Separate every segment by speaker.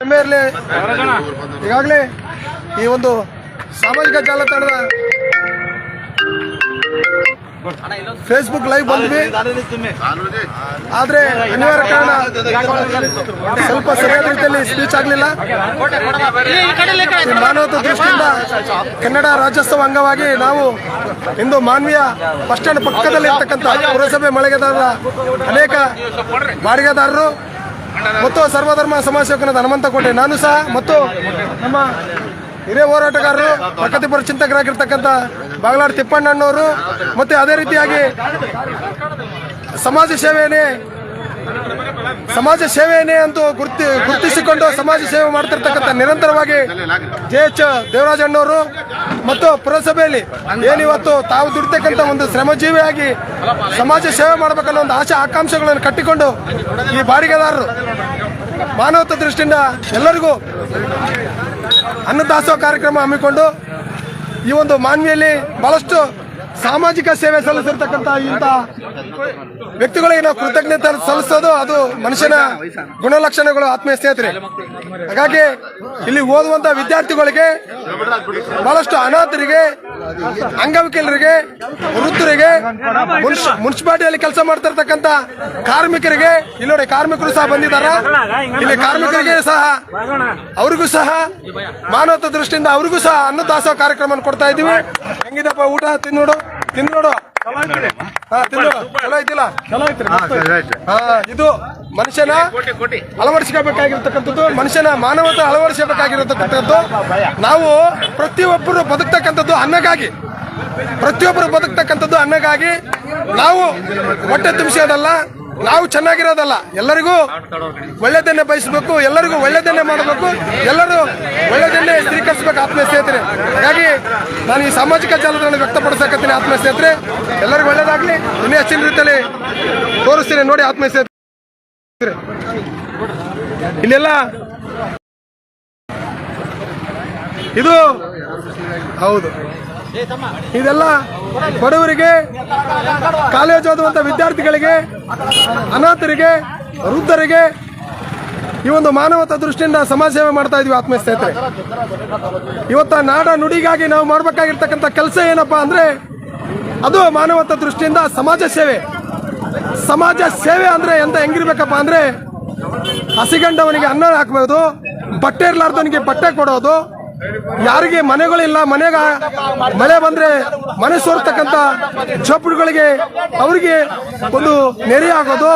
Speaker 1: Merely ಈಗಾಗಲೇ ಈ ಒಂದು ಸಾಮಾಜಿಕ ಜಾಲತಾಣದ ಫೇಸ್ಬುಕ್ ಲೈವ್ ಬಂದ್ವಿ. ಆದ್ರೆ ಅನಿವಾರ್ಯ ಕಾರಣ ಸ್ವಲ್ಪ ಸರಿಯಾದ ರೀತಿಯಲ್ಲಿ ಸ್ಪೀಚ್ ಆಗಲಿಲ್ಲ. ಮಾನವತ ದೃಷ್ಟಿಯಿಂದ ಕನ್ನಡ ರಾಜ್ಯೋತ್ಸವ ಅಂಗವಾಗಿ ನಾವು ಇಂದು ಮಾನ್ವೀಯ ಬಸ್ ಸ್ಟ್ಯಾಂಡ್ ಪಕ್ಕದಲ್ಲಿ ಇರ್ತಕ್ಕಂಥ ಪುರಸಭೆ ಮಳಿಗೆದಾರರ ಅನೇಕ ಬಾಡಿಗೆದಾರರು ಮತ್ತು ಸರ್ವಧರ್ಮ ಸಮಾಜ ಸೇವಕನಾದ ಹನುಮಂತಕೋಟೆ. ನಾನು ಸಹ ಮತ್ತು ನಮ್ಮ ಹಿರಿಯ ಹೋರಾಟಗಾರರು, ಪ್ರಗತಿಪರ ಚಿಂತಕರಾಗಿರ್ತಕ್ಕಂಥ ಬಾಗ್ಲಾಡ್ ತಿಪ್ಪಣ್ಣಣ್ಣವರು ಮತ್ತು ಅದೇ ರೀತಿಯಾಗಿ ಸಮಾಜ ಸೇವೆಯೇ ಸಮಾಜ ಸೇವೆಯೇ ಅಂತೂ ಗುರ್ತಿ ಗುರುತಿಸಿಕೊಂಡು ಸಮಾಜ ಸೇವೆ ಮಾಡ್ತಿರ್ತಕ್ಕಂಥ ನಿರಂತರವಾಗಿ ಜೆ ಎಚ್ ದೇವರಾಜಣ್ಣವರು ಮತ್ತು ಪುರಸಭೆಯಲ್ಲಿ ಏನಿವತ್ತು ತಾವು ದುಡಿತಕ್ಕಂಥ ಒಂದು ಶ್ರಮಜೀವಿಯಾಗಿ ಸಮಾಜ ಸೇವೆ ಮಾಡಬೇಕನ್ನೋ ಒಂದು ಆಶಾ ಆಕಾಂಕ್ಷೆಗಳನ್ನು ಕಟ್ಟಿಕೊಂಡು ಈ ಬಾಡಿಗೆದಾರರು ಮಾನವತ ದೃಷ್ಟಿಯಿಂದ ಎಲ್ಲರಿಗೂ ಅನ್ನದಾಸೋಹ ಕಾರ್ಯಕ್ರಮ ಹಮ್ಮಿಕೊಂಡು ಈ ಒಂದು ಮಾನ್ವಿಯಲ್ಲಿ ಬಹಳಷ್ಟು ಸಾಮಾಜಿಕ ಸೇವೆ ಸಲ್ಲಿಸಿರ್ತಕ್ಕಂಥ ಇಂತಹ ವ್ಯಕ್ತಿಗಳಿಗೆ ನಾವು ಕೃತಜ್ಞತೆ ಸಲ್ಲಿಸೋದು ಅದು ಮನುಷ್ಯನ ಗುಣಲಕ್ಷಣಗಳು, ಆತ್ಮೀಯ ಸ್ನೇಹಿತರೆ. ಹಾಗಾಗಿ ಇಲ್ಲಿ ಓದುವಂತ ವಿದ್ಯಾರ್ಥಿಗಳಿಗೆ ಬಹಳಷ್ಟು ಅನಾಥರಿಗೆ ಅಂಗವಿಕಲರಿಗೆ, ವೃತ್ತರಿಗೆ ಮುನ್ಸಿಪಾಲ್ಟಿಯಲ್ಲಿ ಕೆಲಸ ಮಾಡ್ತಿರ್ತಕ್ಕಂಥ ಕಾರ್ಮಿಕರಿಗೆ, ಇಲ್ಲಿ ನೋಡಿ ಕಾರ್ಮಿಕರು ಸಹ ಬಂದಿದ್ದಾರೆ. ಇಲ್ಲಿ ಕಾರ್ಮಿಕರಿಗೆ ಸಹ ಅವ್ರಿಗೂ ಸಹ ಮಾನವತ ದೃಷ್ಟಿಯಿಂದ ಅವ್ರಿಗೂ ಸಹ ಅನ್ನದಾಸೋಹ ಕಾರ್ಯಕ್ರಮ ಕೊಡ್ತಾ ಇದೀವಿ ಹೆಂಗಿದಪ್ಪ ಊಟ? ತಿನ್ನೋಡು? ತಿನ್ನೋಡು? ಚಲೋ ಐತಿಲ್ಲ? ಇದು ಮನುಷ್ಯನ ಅಳವಡಿಸ್ಕೋಬೇಕಾಗಿರ್ತಕ್ಕಂಥದ್ದು ಮನುಷ್ಯನ ಮಾನವತೆ ಅಳವಡಿಸಬೇಕಾಗಿರತಕ್ಕಂಥದ್ದು ನಾವು ಪ್ರತಿಯೊಬ್ಬರು ಬದುಕ್ತಕ್ಕಂಥದ್ದು ಅನ್ನಕ್ಕಾಗಿ ಪ್ರತಿಯೊಬ್ಬರು ಬದುಕ್ತಕ್ಕಂಥದ್ದು ಅನ್ನಕ್ಕಾಗಿ ನಾವು ಹೊಟ್ಟೆ ತುಂಬಿಸೋದಲ್ಲ ನಾವು ಚೆನ್ನಾಗಿರೋದಲ್ಲ ಎಲ್ಲರಿಗೂ ಒಳ್ಳೆದನ್ನೇ ಬಯಸಬೇಕು ಎಲ್ಲರಿಗೂ ಒಳ್ಳೆದನ್ನೇ ಮಾಡಬೇಕು ಎಲ್ಲರೂ ಒಳ್ಳೆದನ್ನೇ ಸ್ವೀಕರಿಸಬೇಕು ಆತ್ಮೀಯ ಸ್ನೇಹಿತರೆ. ಹಾಗಾಗಿ ನಾನು ಈ ಸಾಮಾಜಿಕ ಜಾಲತಾಣ ವ್ಯಕ್ತಪಡಿಸಕತ್ತೀನಿ ಆತ್ಮೀಯ ಸ್ನೇಹಿತರೆ. ಎಲ್ಲರಿಗೂ ಒಳ್ಳೇದಾಗಲಿ. ಇನ್ನೂ ಹೆಚ್ಚಿನ ರೀತಿಯಲ್ಲಿ ತೋರಿಸ್ತೀನಿ ನೋಡಿ ಆತ್ಮೀಯ ಸ್ನೇಹಿತರೆ. ಇಲ್ಲೆಲ್ಲ? ಇದು? ಹೌದು. ಇದೆಲ್ಲ ಬಡವರಿಗೆ, ಕಾಲೇಜ್ ಓದುವಂತ ವಿದ್ಯಾರ್ಥಿಗಳಿಗೆ, ಅನಾಥರಿಗೆ, ವೃದ್ಧರಿಗೆ ಈ ಒಂದು ಮಾನವತ ದೃಷ್ಟಿಯಿಂದ ಸಮಾಜ ಸೇವೆ ಮಾಡ್ತಾ ಇದೀವಿ ಆತ್ಮೀಯ ಸ್ನೇಹಿತರೆ ಇವತ್ತ ನಾಡ ನುಡಿಗಾಗಿ ನಾವು ಮಾಡಬೇಕಾಗಿರ್ತಕ್ಕಂಥ ಕೆಲಸ ಏನಪ್ಪಾ ಅಂದ್ರೆ ಅದು ಮಾನವತ ದೃಷ್ಟಿಯಿಂದ ಸಮಾಜ ಸೇವೆ. ಸಮಾಜ ಸೇವೆ ಅಂದ್ರೆ ಎಂತ ಹೆಂಗಿರ್ಬೇಕಪ್ಪ ಅಂದ್ರೆ ಹಸಿಗಂಡವನಿಗೆ ಅನ್ನ ಹಾಕ್ಬೋದು, ಬಟ್ಟೆ ಇರ್ಲಾರ್ದವನಿಗೆ ಬಟ್ಟೆ ಕೊಡೋದು ಯಾರಿಗೆ ಮನೆಗಳಿಲ್ಲ, ಮನೆಗ ಮಳೆ ಬಂದ್ರೆ ಮನೆ ಸೋರ್ತಕ್ಕಂಥ ಝೋಪಡಿಗಳಿಗೆ ಅವರಿಗೆ ಒಂದು ನೆರೆ ಆಗೋದು.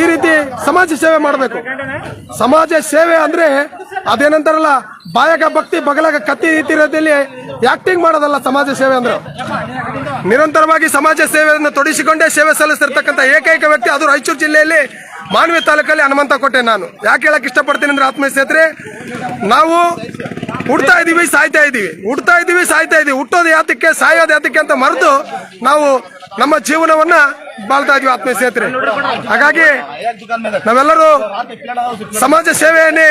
Speaker 1: ಈ ರೀತಿ ಸಮಾಜ ಸೇವೆ ಮಾಡಬೇಕು. ಸಮಾಜ ಸೇವೆ ಅಂದ್ರೆ ಅದೇನಂತಾರಲ್ಲ ಬಾಯಕ ಭಕ್ತಿ, ಬಗಲಾಗ ಕತ್ತಿ ರೀತಿಯಲ್ಲಿ ಆಕ್ಟಿಂಗ್ ಮಾಡೋದಲ್ಲ ಸಮಾಜ ಸೇವೆ ಅಂದ್ರೆ. ನಿರಂತರವಾಗಿ ಸಮಾಜ ಸೇವೆಯನ್ನು ತೊಡಿಸಿಕೊಂಡೇ ಸೇವೆ ಸಲ್ಲಿಸಿರ್ತಕ್ಕಂಥ ಏಕೈಕ ವ್ಯಕ್ತಿ ಅದು ರಾಯಚೂರು ಜಿಲ್ಲೆಯಲ್ಲಿ ಮಾನವೀಯ ತಾಲೂಕಲ್ಲಿ ಹನುಮಂತ ಕೊಟ್ಟೆ ನಾನು. ಯಾಕೆ ಹೇಳಕ್ ಇಷ್ಟಪಡ್ತೀನಿ ಅಂದ್ರೆ ಆತ್ಮೀಯ ಸ್ನೇಹಿತರೆ, ನಾವು ಹುಡ್ತಾ ಇದೀವಿ, ಸಾಯ್ತಾ ಇದೀವಿ. ಹುಡ್ತಾ ಇದೀವಿ, ಸಾಯ್ತಾ ಇದೀವಿ. ಹುಟ್ಟೋದು ಯಾತಕ್ಕೆ, ಸಾಯೋದು ಯಾತಕ್ಕೆ ಅಂತ ಮರೆತು ನಾವು ನಮ್ಮ ಜೀವನವನ್ನ ಬಾಳ್ತಾ ಇದೀವಿ ಆತ್ಮೀಯ ಸ್ನೇಹಿತರೆ. ಹಾಗಾಗಿ ನಾವೆಲ್ಲರೂ ಸಮಾಜ ಸೇವೆಯನ್ನೇ,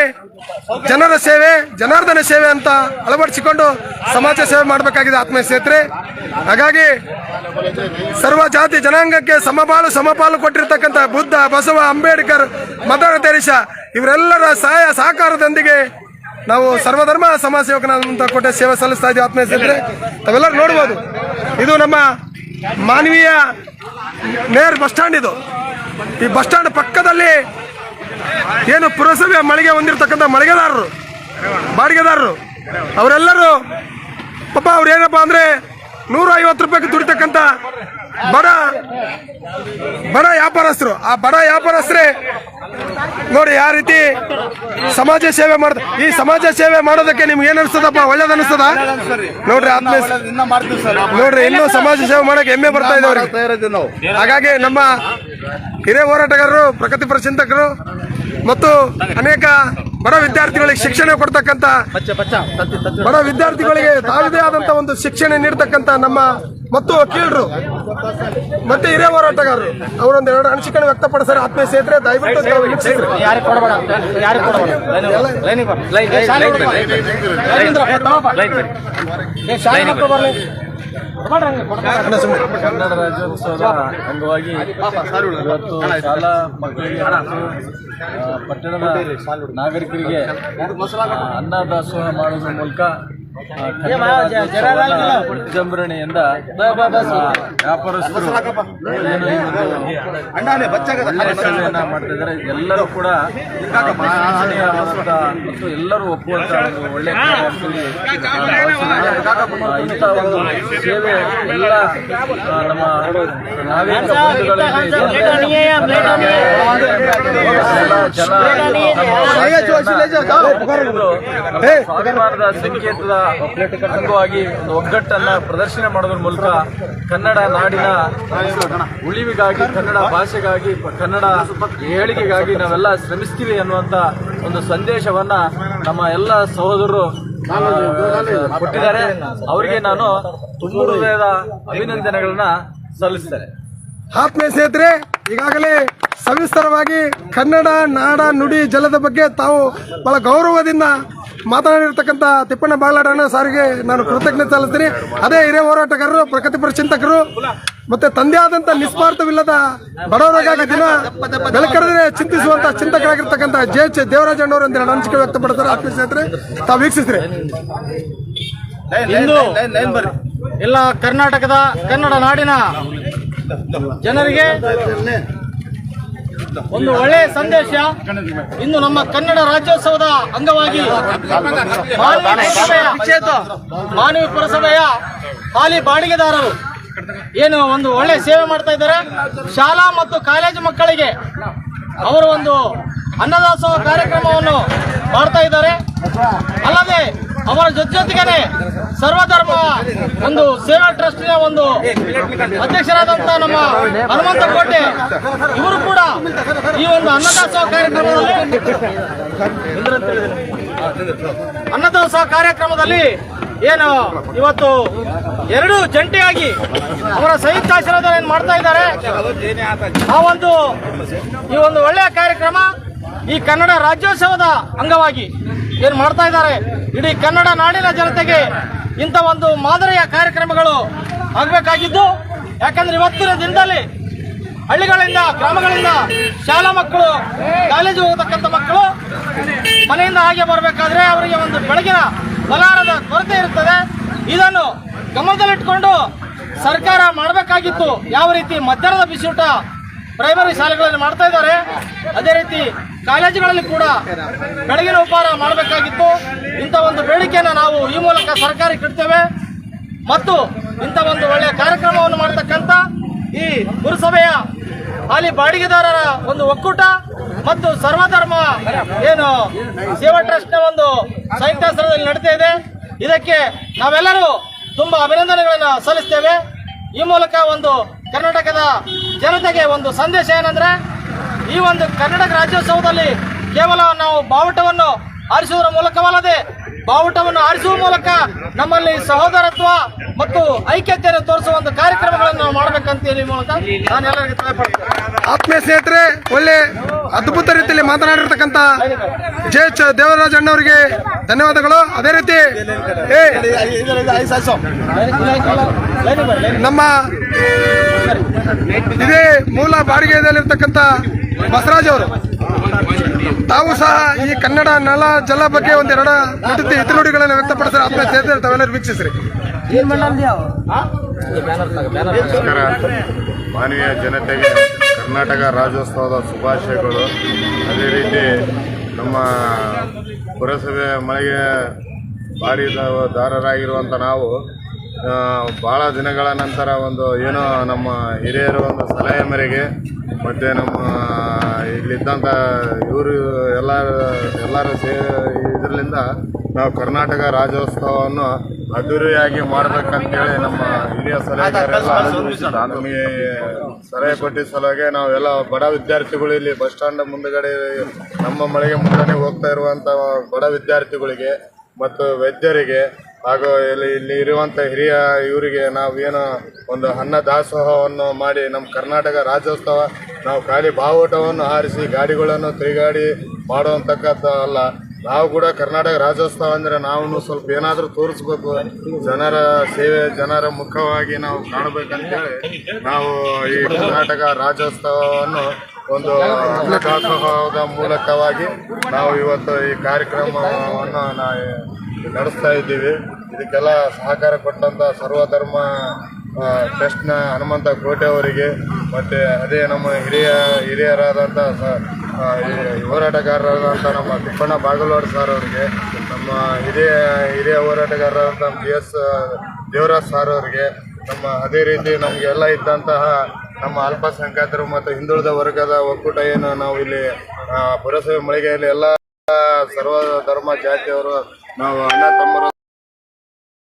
Speaker 1: ಜನರ ಸೇವೆ, ಜನಾರ್ದನ ಸೇವೆ ಅಂತ ಅಳವಡಿಸಿಕೊಂಡು ಸಮಾಜ ಸೇವೆ ಮಾಡಬೇಕಾಗಿದೆ ಆತ್ಮೀಯ ಸ್ನೇಹಿತರೆ. ಹಾಗಾಗಿ ಸರ್ವ ಜಾತಿ ಜನಾಂಗಕ್ಕೆ ಸಮಬಾಳು ಸಮಪಾಲು ಕೊಟ್ಟಿರ್ತಕ್ಕಂಥ ಬುದ್ಧ, ಬಸವ, ಅಂಬೇಡ್ಕರ್ ಮದರ್ ಇವರೆಲ್ಲರ ಸಹಾಯ ಸಹಕಾರದೊಂದಿಗೆ ನಾವು ಸರ್ವಧರ್ಮ ಸಮಾಜ ಸೇವಕನಾದಂತ ಕೋಟೆ ಸೇವೆ ಸಲ್ಲಿಸ್ತಾ ಇದ್ದೀವಿ ಆತ್ಮೀಯ ಸ್ನೇಹಿತರೆ. ತಾವೆಲ್ಲರೂ ನೋಡ್ಬೋದು. ಇದು ನಮ್ಮ ಮಾನವೀಯ ನೇರ್ ಬಸ್ ಸ್ಟ್ಯಾಂಡ್ ಇದು. ಈ ಬಸ್ ಸ್ಟ್ಯಾಂಡ್ ಪಕ್ಕದಲ್ಲಿ ಏನು ಪುರಸಭೆ ಮಳಿಗೆ ಹೊಂದಿರತಕ್ಕಂಥ ಮಳಿಗೆದಾರರು, ಬಾಡಿಗೆದಾರರು, ಅವರೆಲ್ಲರೂ ಪಾಪ ಅವ್ರು ಏನಪ್ಪಾ ಅಂದ್ರೆ ನೂರ ಐವತ್ತು ರೂಪಾಯಿಗೆ ದುಡಿತಕ್ಕಂಥ ಬಡ ಬಡ ವ್ಯಾಪಾರಸ್ಥರು. ಆ ಬಡ ವ್ಯಾಪಾರಸ್ಥರೇ ನೋಡಿ ಯಾವ ರೀತಿ ಸಮಾಜ ಸೇವೆ ಮಾಡ ಈ ಸಮಾಜ ಸೇವೆ ಮಾಡೋದಕ್ಕೆ ನಿಮ್ಗೆ ಏನ್ ಅನ್ಸ್ತದಪ್ಪ? ಒಳ್ಳೇದ್ ಅನಿಸ್ತದ? ನೋಡ್ರಿ,
Speaker 2: ಆತ್ಮ
Speaker 1: ನೋಡ್ರಿ, ಇನ್ನೂ ಸಮಾಜ ಸೇವೆ ಮಾಡಕ್ ಹೆಮ್ಮೆ ಬರ್ತಾ ಇದೆ ಅವ್ರಿಗೆ. ಹಾಗಾಗಿ ನಮ್ಮ ಹಿರಿಯ ಹೋರಾಟಗಾರರು ಪ್ರಗತಿಪರ ಚಿಂತಕರು ಮತ್ತು ಅನೇಕ ಬಡ ವಿದ್ಯಾರ್ಥಿಗಳಿಗೆ ಶಿಕ್ಷಣ
Speaker 2: ತತ್ತಿ
Speaker 1: ಬಡ ವಿದ್ಯಾರ್ಥಿಗಳಿಗೆ ತಾವಿದೇ ಆದಂತ ಒಂದು ಶಿಕ್ಷಣ ನೀಡ್ತಕ್ಕಂತ ನಮ್ಮ ಮತ್ತು ವಕೀಲರು ಮತ್ತೆ ಹಿರಿಯ ಹೋರಾಟಗಾರರು ಅವರೊಂದು ಎರಡು ಅನಿಸಿಕೆ ವ್ಯಕ್ತಪಡಿಸಿದ್ರೆ ಆತ್ಮೀಯ ಸ್ನೇಹಿತರೆ ದಯವಿಟ್ಟು
Speaker 3: ಕನ್ನಡ ರಾಜ್ಯೋತ್ಸವದ ಅಂಗವಾಗಿ ಇವತ್ತು ಶಾಲಾ ಮಕ್ಕಳಿಗೆ ಪಟ್ಟಣದ ನಾಗರಿಕರಿಗೆ ಅನ್ನ ಅನ್ನದಾಸೋಹ ಮಾಡುವುದರ ಮೂಲಕ ವಿಜೃಂಭಣೆಯಿಂದ ವ್ಯಾಪಾರಸ್ಥರು ಏನು ಈ ಒಂದು ಒಳ್ಳೆಯ ಸೇವೆಯನ್ನ ಮಾಡ್ತಾ ಇದ್ದಾರೆ ಎಲ್ಲರೂ ಕೂಡ ಎಲ್ಲರೂ ಒಪ್ಪುವಂತ ಒಂದು ಇಂಥ ಒಂದು ಸ್ವಾಭಿಮಾನದ ಸಂಕೇತದ ಅಂಗವಾಗಿ ಒಂದು ಒಗ್ಗಟ್ಟನ್ನ ಪ್ರದರ್ಶನ ಮಾಡೋದ್ರ ಮೂಲಕ ಕನ್ನಡ ನಾಡಿನ ಉಳಿವಿಗಾಗಿ, ಕನ್ನಡ ಭಾಷೆಗಾಗಿ, ಕನ್ನಡ ಏಳಿಗೆಗಾಗಿ ನಾವೆಲ್ಲ ಶ್ರಮಿಸ್ತೀವಿ ಅನ್ನುವಂತ ಒಂದು ಸಂದೇಶವನ್ನ ನಮ್ಮ ಎಲ್ಲ ಸಹೋದರರು ಕೊಟ್ಟಿದ್ದಾರೆ. ಅವರಿಗೆ ನಾನು ತುಂಬ ಹೃದಯದ ಅಭಿನಂದನೆಗಳನ್ನ ಸಲ್ಲಿಸ್ತೇನೆ.
Speaker 1: ಆತ್ಮೀಯ ಸ್ನೇಹಿತರೆ ಈಗಾಗಲೇ ಸವಿಸ್ತರವಾಗಿ ಕನ್ನಡ ನಾಡ ನುಡಿ ಜಲದ ಬಗ್ಗೆ ತಾವು ಬಹಳ ಗೌರವದಿಂದ ಮಾತನಾಡಿರ್ತಕ್ಕಂಥ ತಿಪ್ಪಣ್ಣ ಬಾಗ್ಲಾಡಣ್ಣ ಸಾರಿಗೆ ನಾನು ಕೃತಜ್ಞತೆ ಸಲ್ಲಿಸ್ತೀನಿ. ಅದೇ ಹಿರಿಯ ಹೋರಾಟಗಾರರು ಪ್ರಗತಿಪರ ಚಿಂತಕರು ಮತ್ತೆ ತಂದೆ ಆದಂತ ನಿಸ್ವಾರ್ಥವಿಲ್ಲದ ಬಡವರಿಗಾಗಿ ದಿನ ಬೆಳಕರದೇ ಚಿಂತಿಸುವಂತ ಚಿಂತಕರಾಗಿರ್ತಕ್ಕಂಥ ಜೆ ಎಚ್ ದೇವರಾಜಣ್ಣವರು ಅಂತ ಅನಿಸಿಕೆ ವ್ಯಕ್ತಪಡ್ತಾರೆ ಆತ್ಮೀಯ ಸ್ನೇಹಿತರೆ, ತಾವು ವೀಕ್ಷಿಸ್ರಿ
Speaker 2: ಎಲ್ಲ ಕರ್ನಾಟಕದ, ಕನ್ನಡ ನಾಡಿನ ಜನರಿಗೆ ಒಂದು ಒಳ್ಳೆಯ ಸಂದೇಶ ಇನ್ನು ನಮ್ಮ ಕನ್ನಡ ರಾಜ್ಯೋತ್ಸವದ ಅಂಗವಾಗಿ ಮಾನವೀಯ ಪುರಸಭೆಯ ಮಾನವಿ ಪುರಸಭೆಯ ಹಾಲಿ ಬಾಡಿಗೆದಾರರು ಏನು ಒಂದು ಒಳ್ಳೆ ಸೇವೆ ಮಾಡ್ತಾ ಇದ್ದಾರೆ. ಶಾಲಾ ಮತ್ತು ಕಾಲೇಜು ಮಕ್ಕಳಿಗೆ ಅವರು ಒಂದು ಅನ್ನದಾಸೋಹ ಕಾರ್ಯಕ್ರಮವನ್ನು ಮಾಡ್ತಾ ಇದ್ದಾರೆ. ಅಲ್ಲದೆ ಅವರ ಜೊತೆ ಜೊತೆಗೇನೆ ಸರ್ವಧರ್ಮ ಒಂದು ಸೇವಾ ಟ್ರಸ್ಟಿನ ಒಂದು ಅಧ್ಯಕ್ಷರಾದಂತ ನಮ್ಮ ಹನುಮಂತ ಕೋಟೆ ಇವರು ಕೂಡ ಈ ಒಂದು ಅನ್ನದಾಸೋಹ ಕಾರ್ಯಕ್ರಮದಲ್ಲಿ ಅನ್ನದಾಸೋಹ ಕಾರ್ಯಕ್ರಮದಲ್ಲಿ ಏನು, ಇವತ್ತು ಎರಡು ಜಂಟಿಯಾಗಿ ಅವರ ಸಂಯುಕ್ತ ಆಶೀರ್ವಾದ ಏನ್ ಮಾಡ್ತಾ ಇದ್ದಾರೆ? ಆ ಒಂದು, ಈ ಒಂದು ಒಳ್ಳೆಯ ಕಾರ್ಯಕ್ರಮ ಈ ಕನ್ನಡ ರಾಜ್ಯೋತ್ಸವದ ಅಂಗವಾಗಿ ಏನ್ ಮಾಡ್ತಾ ಇದ್ದಾರೆ? ಇಡೀ ಕನ್ನಡ ನಾಡಿನ ಜನತೆಗೆ ಇಂಥ ಒಂದು ಮಾದರಿಯ ಕಾರ್ಯಕ್ರಮಗಳು ಆಗಬೇಕಾಗಿದ್ದು, ಯಾಕಂದ್ರೆ ಇವತ್ತಿನ ದಿನದಲ್ಲಿ ಹಳ್ಳಿಗಳಿಂದ, ಗ್ರಾಮಗಳಿಂದ ಶಾಲಾ ಮಕ್ಕಳು ಕಾಲೇಜು ಹೋಗತಕ್ಕಂಥ ಮಕ್ಕಳು ಮನೆಯಿಂದ ಹಾಗೆ ಬರಬೇಕಾದ್ರೆ ಅವರಿಗೆ ಒಂದು ಬೆಳಗಿನ ಬಲಾರದ ಕೊರತೆ ಇರುತ್ತದೆ. ಇದನ್ನು ಗಮನದಲ್ಲಿಟ್ಟುಕೊಂಡು ಸರ್ಕಾರ ಮಾಡಬೇಕಾಗಿತ್ತು. ಯಾವ ರೀತಿ ಮಧ್ಯಾಹ್ನದ ಬಿಸಿಯೂಟ ಪ್ರೈಮರಿ ಶಾಲೆಗಳಲ್ಲಿ ಮಾಡ್ತಾ ಇದ್ದಾರೆ, ಅದೇ ರೀತಿ ಕಾಲೇಜುಗಳಲ್ಲಿ ಕೂಡ ಬೆಳಗಿನ ಉಪಹಾರ ಮಾಡಬೇಕಾಗಿತ್ತು. ಇಂಥ ಒಂದು ಬೇಡಿಕೆಯನ್ನು ನಾವು ಈ ಮೂಲಕ ಸರ್ಕಾರಕ್ಕೆ ಇಡ್ತೇವೆ. ಮತ್ತು ಇಂಥ ಒಂದು ಒಳ್ಳೆಯ ಕಾರ್ಯಕ್ರಮವನ್ನು ಮಾಡತಕ್ಕಂಥ ಈ ಪುರಸಭೆಯ ಹಾಲಿ ಬಾಡಿಗೆದಾರರ ಒಂದು ಒಕ್ಕೂಟ ಮತ್ತು ಸರ್ವಧರ್ಮ ಏನು ಸೇವಾ ಟ್ರಸ್ಟ್ನ ಒಂದು ಸಂಯುಕ್ತಾಶ್ರಯದಲ್ಲಿ ನಡೀತಾ ಇದೆ. ಇದಕ್ಕೆ ನಾವೆಲ್ಲರೂ ತುಂಬಾ ಅಭಿನಂದನೆಗಳನ್ನು ಸಲ್ಲಿಸ್ತೇವೆ. ಈ ಮೂಲಕ ಒಂದು ಕರ್ನಾಟಕದ ಜನತೆಗೆ ಒಂದು ಸಂದೇಶ ಏನಂದ್ರೆ, ಈ ಒಂದು ಕರ್ನಾಟಕ ರಾಜ್ಯೋತ್ಸವದಲ್ಲಿ ಕೇವಲ ನಾವು ಬಾವುಟವನ್ನು ಆರಿಸುವುದರ ಮೂಲಕವಲ್ಲದೆ ಬಾವುಟವನ್ನು ಆರಿಸುವ ಮೂಲಕ ನಮ್ಮಲ್ಲಿ ಸಹೋದರತ್ವ ಮತ್ತು ಐಕ್ಯತೆಯನ್ನು ತೋರಿಸುವ ಒಂದು ಕಾರ್ಯಕ್ರಮಗಳನ್ನು ನಾವು ಮಾಡಬೇಕಂತ ಹೇಳಿ ಮೂಲಕ ನಾನು ಎಲ್ಲರಿಗೂ ತಲೆಪಡ್ತೇನೆ.
Speaker 1: ಆತ್ಮೀಯ ಸ್ನೇಹಿತರೆ, ಒಳ್ಳೆ ಅದ್ಭುತ ರೀತಿಯಲ್ಲಿ ಮಾತನಾಡಿರ್ತಕ್ಕಂಥ ಜೆ ಎಚ್ ದೇವರಾಜ್ ಅಣ್ಣವರಿಗೆ ಧನ್ಯವಾದಗಳು. ಅದೇ ರೀತಿ ನಮ್ಮ ಇದೇ ಮೂಲ ಬಾಡಿಗೆಯಲ್ಲಿರ್ತಕ್ಕಂಥ ಬಸವರಾಜ್ ಅವರು ತಾವು ಸಹ ಈ ಕನ್ನಡ ನಲ ಜಲ ಬಗ್ಗೆ ಒಂದೆರಡು ನುಡಿ ಹಿತನುಡಿಗಳನ್ನ ವ್ಯಕ್ತಪಡಿಸಿದ್ರೆ ಆತ್ಮ ಸೇರಿದ್ರೆ ತಾವೆಲ್ಲರೂ ವೀಕ್ಷಿಸ್ರಿ.
Speaker 4: ನಮಸ್ಕಾರ ಮಾನವೀಯ ಜನತೆಗೆ ಕರ್ನಾಟಕ ರಾಜ್ಯೋತ್ಸವದ ಶುಭಾಶಯಗಳು. ಅದೇ ರೀತಿ ನಮ್ಮ ಪುರಸಭೆ ಮನೆಗೆ ಬಾಡಿದಾರರಾಗಿರುವಂಥ ನಾವು ಭಾಳ ದಿನಗಳ ನಂತರ ಒಂದು ಏನೋ ನಮ್ಮ ಹಿರಿಯರ ಒಂದು ಸಲಹೆ ಮೇರೆಗೆ ಮತ್ತು ನಮ್ಮ ಇಲ್ಲಿದ್ದಂಥ ಇವರು ಎಲ್ಲ ಎಲ್ಲರ ಸೇ ಇದರಿಂದ ನಾವು ಕರ್ನಾಟಕ ರಾಜ್ಯೋತ್ಸವವನ್ನು ಅದ್ದೂರಿಯಾಗಿ ಮಾಡಬೇಕಂತೇಳಿ ನಮ್ಮ ಹಿರಿಯ ಸಲಹೆಗಾರೆಲ್ಲ ನಮಗೆ ಸಲಹೆ ಕೊಟ್ಟಿದ್ದ ಸಲುವಾಗಿ ನಾವೆಲ್ಲ ಬಡ ವಿದ್ಯಾರ್ಥಿಗಳು ಇಲ್ಲಿ ಬಸ್ ಸ್ಟ್ಯಾಂಡ್ ಮುಂದಗಡೆ, ನಮ್ಮ ಮಳೆಗೆ ಮುಂದೆ ಹೋಗ್ತಾ ಇರುವಂಥ ಬಡ ವಿದ್ಯಾರ್ಥಿಗಳಿಗೆ ಮತ್ತು ವೈದ್ಯರಿಗೆ ಹಾಗೂ ಇಲ್ಲಿ ಇಲ್ಲಿ ಇರುವಂಥ ಹಿರಿಯ ಇವರಿಗೆ ನಾವೇನು ಒಂದು ಅನ್ನ ದಾಸೋಹವನ್ನು ಮಾಡಿ ನಮ್ಮ ಕರ್ನಾಟಕ ರಾಜ್ಯೋತ್ಸವ, ನಾವು ಖಾಲಿ ಬಾವುಟವನ್ನು ಹಾರಿಸಿ ಗಾಡಿಗಳನ್ನು ತಿರುಗಾಡಿ ಮಾಡುವಂತಕ್ಕಂಥ ಅಲ್ಲ. ನಾವು ಕೂಡ ಕರ್ನಾಟಕ ರಾಜ್ಯೋತ್ಸವ ಅಂದರೆ ನಾವು ಸ್ವಲ್ಪ ಏನಾದರೂ ತೋರಿಸ್ಬೇಕು. ಜನರ ಸೇವೆ, ಜನರ ಮುಖವಾಗಿ ನಾವು ಕಾಣಬೇಕಂತೇಳಿ ನಾವು ಈ ಕರ್ನಾಟಕ ರಾಜ್ಯೋತ್ಸವವನ್ನು ಒಂದು ದಾಸೋಹದ ಮೂಲಕವಾಗಿ ನಾವು ಇವತ್ತು ಈ ಕಾರ್ಯಕ್ರಮವನ್ನು ನಾವು ನಡೆಸ್ತಾ ಇದ್ದೀವಿ. ಇದಕ್ಕೆಲ್ಲ ಸಹಕಾರ ಕೊಟ್ಟಂಥ ಸರ್ವಧರ್ಮ ಟ್ರಸ್ಟ್ನ ಹನುಮಂತ ಕೋಟೆ ಅವರಿಗೆ, ಮತ್ತು ಅದೇ ನಮ್ಮ ಹಿರಿಯ ಹಿರಿಯರಾದಂಥ ಸ- ಹೋರಾಟಗಾರರಾದಂಥ ನಮ್ಮ ತಿಪ್ಪಣ್ಣ ಬಾಗಲವಾಡ ಸರ್ ಅವರಿಗೆ, ನಮ್ಮ ಹಿರಿಯ ಹಿರಿಯ ಹೋರಾಟಗಾರರಾದಂಥ ಬಿ ಎಸ್ ದೇವರಾಜ್ ಸರ್ ಅವರಿಗೆ, ನಮ್ಮ ಅದೇ ರೀತಿ ನಮಗೆಲ್ಲ ಇದ್ದಂತಹ ನಮ್ಮ ಅಲ್ಪಸಂಖ್ಯಾತರು ಮತ್ತು ಹಿಂದುಳಿದ ವರ್ಗದ ಒಕ್ಕೂಟ ಏನು ನಾವು ಇಲ್ಲಿ ಪುರಸಭೆ ಮಳಿಗೆಯಲ್ಲಿ ಎಲ್ಲ ಸರ್ವ ಧರ್ಮ ಜಾತಿಯವರು ನಾವು ಅಣ್ಣ ತಮ್ಮರು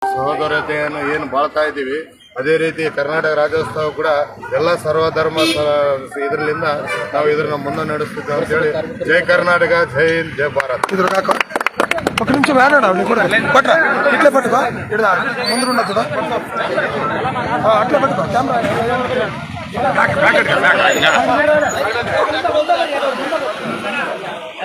Speaker 4: ಸಹೋದರತೆಯನ್ನು ಏನು ಬಾಳ್ತಾ ಇದ್ದೀವಿ ಅದೇ ರೀತಿ ಕರ್ನಾಟಕ ರಾಜ್ಯೋತ್ಸವ ಕೂಡ ಎಲ್ಲ ಸರ್ವಧರ್ಮ ಇದರಿಂದ ನಾವು ಇದನ್ನ ಮುಂದೆ ನಡೆಸ್ತಿದ್ದೇವೆ ಅಂತೇಳಿ ಜೈ ಕರ್ನಾಟಕ ಜೈ ಹಿಂದ್ ಜೈ ಭಾರತ್
Speaker 1: ಇದ್ರ ಕಾಕ ఒక నిమిషం వేనాడు నీకు కూడా పట్రా ఇట్లే పట్టుకో ఇడ ముందు ఉండొచ్చుదా అట్లే పట్టుకో కెమెరా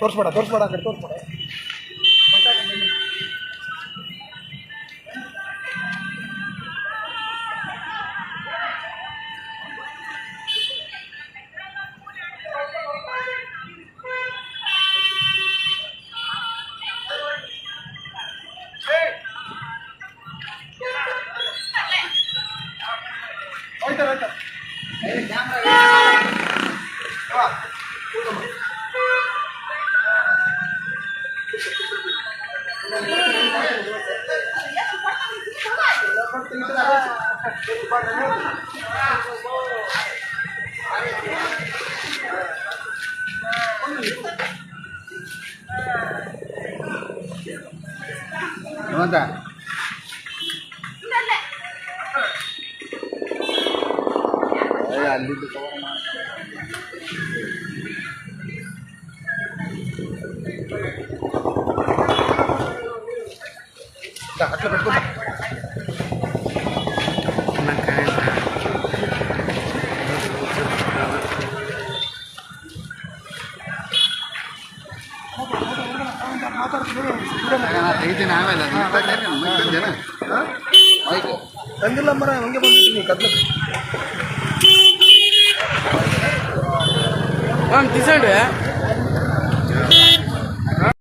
Speaker 1: ತೋರಿಸ್ಬೇಡ ತೋರಿಸ್ಬೇಡ ಆ ಕಡೆ ತೋರಿಸ್ಬೇಡ. Mantap. Ayan, dito pa ಹಂಗೆ